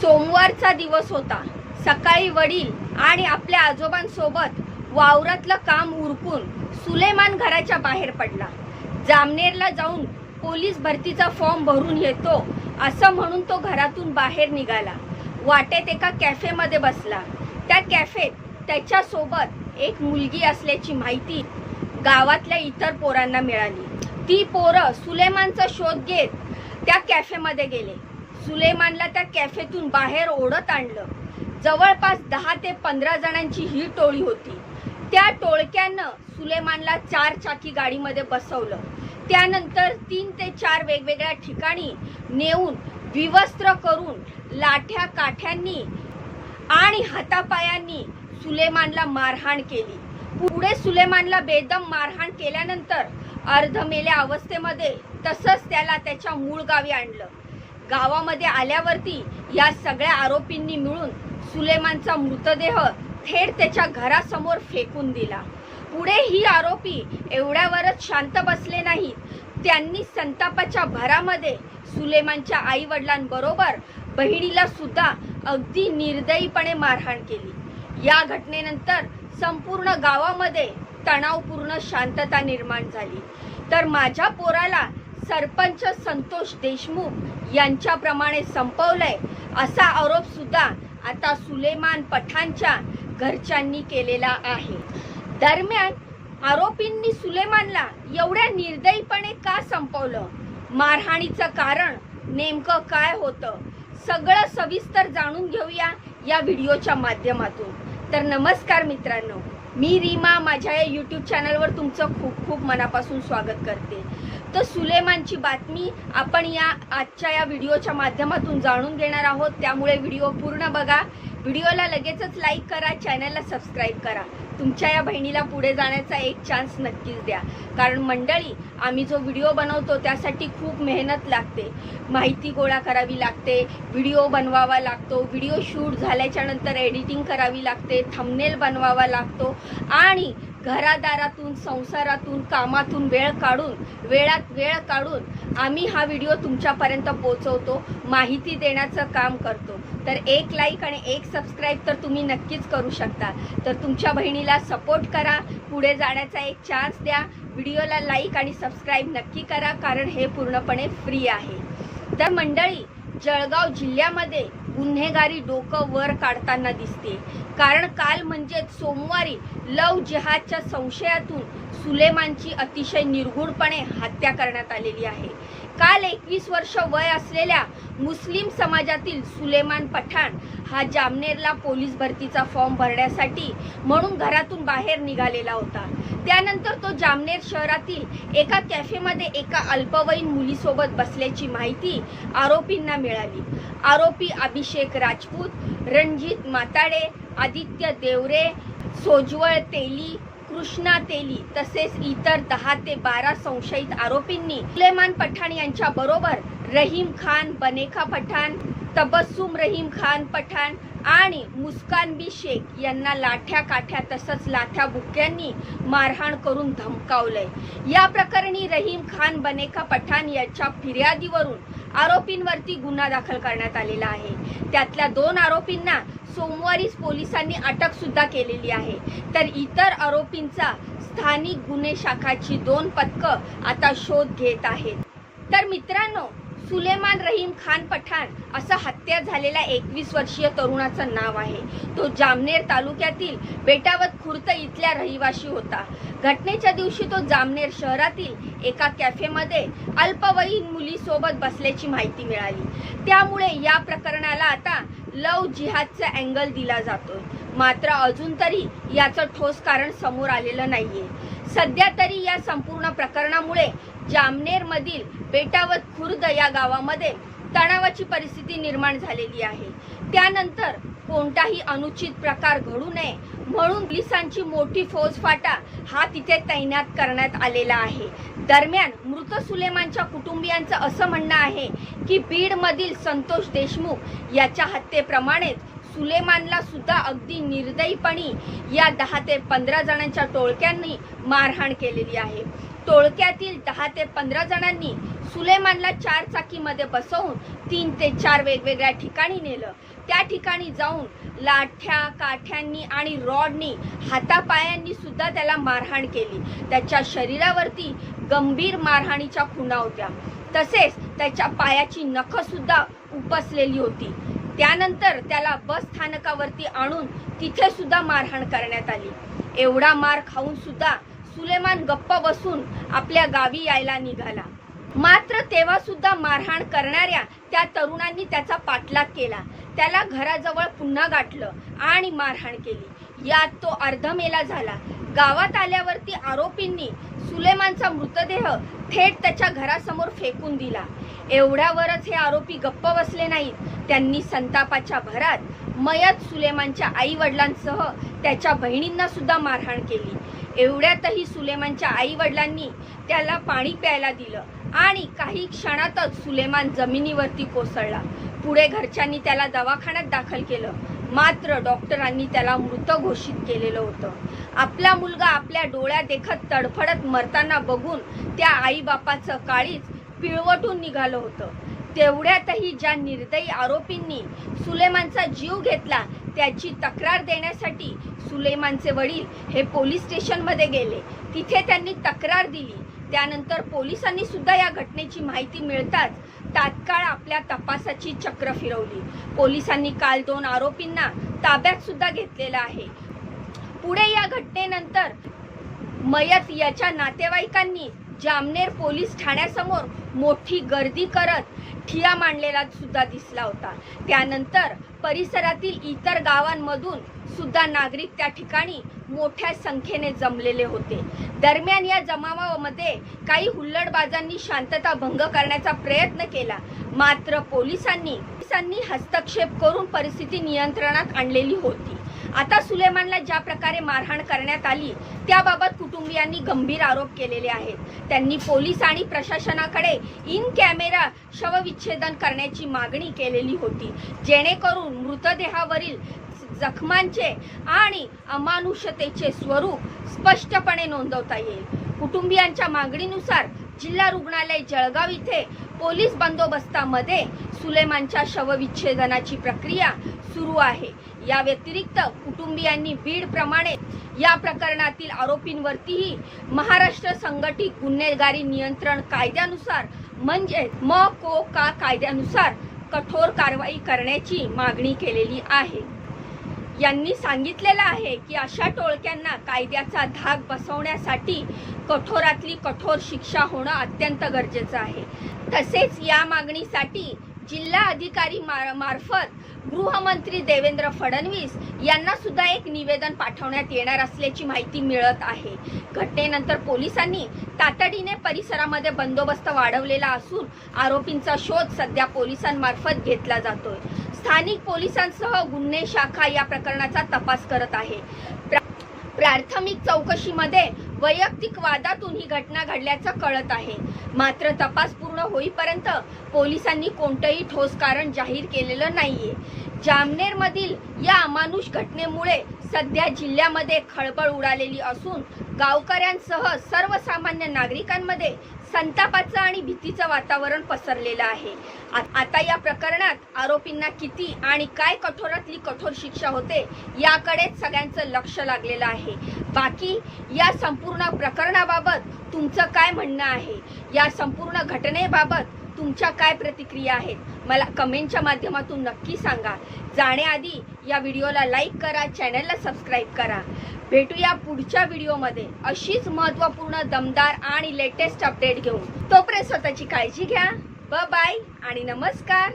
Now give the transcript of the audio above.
सोमवारचा दिवस होता. सकाळी वडील आणि आपल्या आजोबांसोबत वावरातलं काम उरकून सुलेमान घराच्या बाहेर पडला. जामनेरला जाऊन पोलीस भरतीचा फॉर्म भरून येतो असं म्हणून तो घरातून बाहेर निघाला. वाटेत एका कॅफेमध्ये बसला. त्या कॅफेत त्याच्यासोबत एक मुलगी असल्याची माहिती गावातल्या इतर पोरांना मिळाली. ती पोरं सुलेमानचा शोध घेत त्या कॅफेमध्ये गेले. सुलेमानला त्या कॅफेतून बाहेर ओढत आणलं. जवळपास दहा ते पंधरा जणांची ही टोळी होती. त्या टोळक्यानं सुलेमानला चार चाकी गाडीमध्ये बसवलं. त्यानंतर तीन ते चार वेगवेगळ्या ठिकाणी नेऊन विवस्त्र करून लाठ्या काठ्यांनी आणि हातापायांनी सुलेमानला मारहाण केली. पुढे सुलेमानला बेदम मारहाण केल्यानंतर अर्धमेल्या अवस्थेमध्ये तसंच त्याला त्याच्या मूळ गावी आणलं. गावामध्ये आल्यावरती या सगळ्या आरोपींनी मिळून सुलेमानचा मृतदेह थेट त्याच्या घरासमोर फेकून दिला. पुढे ही आरोपी एवढ्यावरच शांत बसले नाहीत. त्यांनी संतापाच्या भरामध्ये सुलेमानच्या आई वडिलांबरोबर बहिणीला सुद्धा अगदी निर्दयीपणे मारहाण केली. या घटनेनंतर संपूर्ण गावामध्ये तणावपूर्ण शांतता निर्माण झाली. तर माझ्या पोराला सरपंच संतोष देशमुख यांच्याप्रमाणे संपवलंय असा आरोप सुद्धा आता सुलेमान पठाणच्या घरच्यांनी केलेला आहे. दरम्यान आरोपींनी सुलेमानला एवढ्या निर्दयीपणे का संपवलं? मारहाणीचं कारण नेमकं काय होतं? सगळं सविस्तर जाणून घेऊया या व्हिडिओच्या माध्यमातून. तर नमस्कार मित्रांनो मी रीमा माझ्या या यूट्यूब चॅनलवर तुमचं खूप खूप मनापासून स्वागत करते. तर सुलेमानची बातमी आपण या आजच्या या व्हिडिओच्या माध्यमातून जाणून घेणार आहोत. त्यामुळे व्हिडिओ पूर्ण बघा. व्हिडिओला लगेचच लाईक करा चॅनलला सबस्क्राईब करा. तुमच्या या बहिणीला पुढे जाण्याचा एक चान्स नक्कीच द्या. कारण मंडळी आम्ही जो व्हिडिओ बनवतो त्यासाठी खूप मेहनत लागते. माहिती गोळा करावी लागते व्हिडिओ बनवावा लागतो व्हिडिओ शूट झाल्याच्यानंतर एडिटिंग करावी लागते थंबनेल बनवावा लागतो आणि घरादारातून संसारातून कामातून वेळ काढून वेळात वेळ काढून आम्ही हा व्हिडिओ तुमच्यापर्यंत पोहोचवतो माहिती देण्याचं काम करतो. तर एक लाईक आणि एक सबस्क्राईब तर तुम्ही नक्कीच करू शकता. तर तुमच्या बहिणीला सपोर्ट करा पुढे जाण्याचा एक चान्स द्या व्हिडिओला लाईक आणि सबस्क्राईब नक्की करा कारण हे पूर्णपणे फ्री आहे. तर मंडळी जळगाव जिल्ह्यामध्ये गुन्हेगारी डोकं वर काढताना दिसते. कारण काल म्हणजेच सोमवारी लव जिहादच्या संशयातून सुलेमानची अतिशय निर्घुणपणे हत्या करण्यात आलेली आहे. काल एकवीस वर्ष वय असलेल्या मुस्लिम समाजातील सुलेमान पठाण हा जामनेरला पोलीस भरतीचा फॉर्म भरण्यासाठी म्हणून घरातून बाहेर निघालेला होता. त्यानंतर तो जामनेर शहरातील एका कॅफेमध्ये एका अल्पवयीन मुलीसोबत बसल्याची माहिती आरोपींना मिळाली. आरोपी अभिषेक राजपूत रणजित माताडे आदित्य देवरे सोज्वळ तेली कृष्णा तेली तसेच इतर दहा ते बारा संशयित आरोपींनी सुलेमान पठाण यांच्या बरोबर रहीम खान बनेखा पठाण तबस्सुम रहीम खान पठाण आणि मुस्कान बी शेख यांना लाठ्या काठ्या तसंच लाथ्या बुक्यांनी मारहाण करून धमकावलंय. या प्रकरणी रहीम खान बनेखा पठाण यांच्या फिर्यादीवरून आरोपींवरती गुन्हा दाखल करण्यात आलेला आहे. त्यातल्या दोन आरोपींना सोमवारीच पोलिसांनी अटक सुद्धा केलेली आहे. तर इतर आरोपींचा स्थानिक गुन्हे शाखाची दोन पथकं आता शोध घेत आहेत. तर मित्रांनो सुलेमान रहीम खान पठाण असं हत्या झालेल्या एकवीस वर्षीय तरुणाचं नाव आहे. तो जामनेर तालुक्यातील बेटावत खुर्द इथल्या रहिवाशी होता. घटनेच्या दिवशी तो जामनेर शहरातील एका कॅफेमध्ये अल्पवयीन मुलीसोबत बसल्याची माहिती मिळाली. त्यामुळे या प्रकरणाला आता लव जिहादचा अँगल दिला जातोय. मात्र अजून तरी याचं ठोस कारण समोर आलेलं नाहीये. सध्या तरी या संपूर्ण प्रकरणामुळे जामनेर मधील बेटावत खुर्द या गावामध्ये तणावाची परिस्थिती निर्माण झालेली आहे. त्यानंतर कोणताही अनुचित प्रकार घडू नये म्हणून पोलिसांची मोठी फौजफाटा हा तिथे तैनात करण्यात आलेला आहे. दरम्यान मृत सुलेमानच्या कुटुंबियांचं असं म्हणणं आहे की बीडमधील संतोष देशमुख याच्या हत्येप्रमाणेच सुलेमानला सुद्धा अगदी निर्दयीपणी या दहा ते पंधरा जणांच्या टोळक्यांनी मारहाण केलेली आहे. टोळक्यातील दहा ते पंधरा जणांनी सुलेमानला चार चाकीमध्ये बसवून तीन ते चार वेगवेगळ्या ठिकाणी नेलं. त्या ठिकाणी जाऊन लाठ्या काठ्यांनी आणि रॉडनी हातापायांनी सुद्धा त्याला मारहाण केली. त्याच्या शरीरावरती गंभीर मारहाणीच्या खुणा होत्या. तसेच त्याच्या पायाची नखसुद्धा उपसलेली होती. त्यानंतर त्याला बस स्थानकावरती आणून तिथे सुद्धा मारहाण करण्यात आली. एवढा मार खाऊन सुद्धा सुलेमान गप्प बसून आपल्या गावी यायला निघाला. मात्र तेव्हा सुद्धा मारहाण करणाऱ्या त्या तरुणांनी त्याचा पाठलाग केला. त्याला घराजवळ पुन्हा गाठलं आणि मारहाण केली. यात तो अर्धमेला झाला. गावात आल्यावरती आरोपींनी सुलेमानचा मृतदेह थेट त्याच्या घरासमोर फेकून दिला. एवढ्यावरच हे आरोपी गप्प बसले नाहीत. त्यांनी संतापाच्या भरात मयत सुलेमानच्या आई वडिलांसह त्याच्या बहिणींना सुद्धा मारहाण केली. एवढ्यातही सुलेमानच्या आई वडिलांनी त्याला पाणी प्यायला दिलं. आणि काही क्षणातच सुलेमान जमिनीवरती कोसळला. पुढे घरच्यांनी त्याला दवाखान्यात दाखल केलं. मात्र डॉक्टरांनी त्याला मृत घोषित केलेलं होतं. आपला मुलगा आपल्या डोळ्या देखत तडफडत मरताना बघून त्या आईबापाचं काळीच पिळवटून निघालं होतं. तेवढ्यातही ज्या निर्दयी आरोपींनी सुलेमानचा जीव घेतला त्याची तक्रार देण्यासाठी सुलेमानचे वडील हे पोलीस स्टेशनमध्ये गेले. तिथे त्यांनी तक्रार दिली. त्यानंतर पोलिसांनी सुद्धा या घटनेची माहिती मिळताच तात्काळ आपल्या तपासाची चक्र फिरवली. पोलिसांनी काल दोन आरोपींना ताब्यात सुद्धा घेतलेलं आहे. पुढे या घटनेनंतर मयत याच्या नातेवाईकांनी जामनेर पोलीस ठाण्यासमोर मोठी गर्दी करत ठिया मांडलेला सुद्धा दिसला होता. त्यानंतर परिसरातील इतर गावांमधून सुद्धा नागरिक त्या ठिकाणी मोठ्या संख्येने जमलेले होते. दरम्यान या जमावामध्ये काही हुल्लडबाजांनी शांतता भंग करण्याचा प्रयत्न केला. मात्र पोलिसांनी पोलिसांनी हस्तक्षेप करून परिस्थिती नियंत्रणात आणलेली होती. आता सुलेमानला ज्या प्रकारे मारहाण करण्यात आली त्याबाबत कुटुंबियांनी गंभीर आरोप केलेले आहेत. त्यांनी पोलीस आणि प्रशासनाकडे इन कॅमेरा शवविच्छेदन करण्याची मागणी केलेली होती. जेणेकरून मृतदेहावरील जखमांचे आणि अमानुषतेचे स्वरूप स्पष्टपणे नोंदवता येईल. कुटुंबियांच्या मागणीनुसार जिल्हा रुग्णालय जळगाव इथे पोलीस बंदोबस्तामध्ये सुलेमानच्या शवविच्छेदनाची प्रक्रिया सुरू आहे. या व्यतिरिक्त कुटुंबियांनी बीड प्रमाणे या प्रकरणातील आरोपींवरतीही महाराष्ट्र संघटित गुन्हेगारी नियंत्रण कायद्यानुसार म्हणजे म को का कायद्यानुसार कठोर कारवाई करण्याची मागणी केलेली आहे. यांनी सांगितलेलं आहे की अशा टोळक्यांना कायद्याचा धाक बसवण्यासाठी कठोरातली कठोर शिक्षा होणं अत्यंत गरजेचं आहे. तसेच या मागणीसाठी जिल्हा अधिकारी मार- मार्फत गृहमंत्री देवेंद्र फडणवीस यांना सुद्धा एक निवेदन पाठवण्यात येणार असल्याची माहिती मिळत आहे. घटनेनंतर पोलिसांनी तातडीने परिसरामध्ये बंदोबस्त वाढवलेला असून आरोपींचा शोध सध्या पोलिसांमार्फत घेतला जातोय. स्थानिक पोलिसांसह गुन्हे शाखा या प्रकरणाचा तपास करत आहे. प्राथमिक चौकशीमध्ये वैयक्तिक वादातून ही घटना घडल्याचं कळत आहे. मात्र तपास पूर्ण होईपर्यंत पोलिसांनी कोणतंही ठोस कारण जाहीर केलेलं नाहीये. जामनेरमधील या अमानुष घटनेमुळे सध्या जिल्ह्यामध्ये खळबळ उडालेली असून गावकऱ्यांसह सर्वसामान्य नागरिकांमध्ये संतापाचं आणि भीतीचं वातावरण पसरलेलं आहे. आता या प्रकरणात आरोपींना किती आणि काय कठोरातली कठोर शिक्षा होते याकडेच सगळ्यांचं लक्ष लागलेलं आहे. बाकी या संपूर्ण प्रकरणाबाबत तुमचं काय म्हणणं आहे? या संपूर्ण घटनेबाबत तुमच्या काय प्रतिक्रिया आहेत? मला कमेंटच्या माध्यमातून नक्की सांगा. जाण्याआधी या व्हिडिओला लाईक करा चॅनलला सबस्क्राईब करा. भेटूया पुढच्या व्हिडिओमध्ये. अशीच महत्त्वपूर्ण दमदार आणि लेटेस्ट अपडेट घेऊन. तोपर्यंत स्वतःची काळजी घ्या. ब बाय आणि नमस्कार.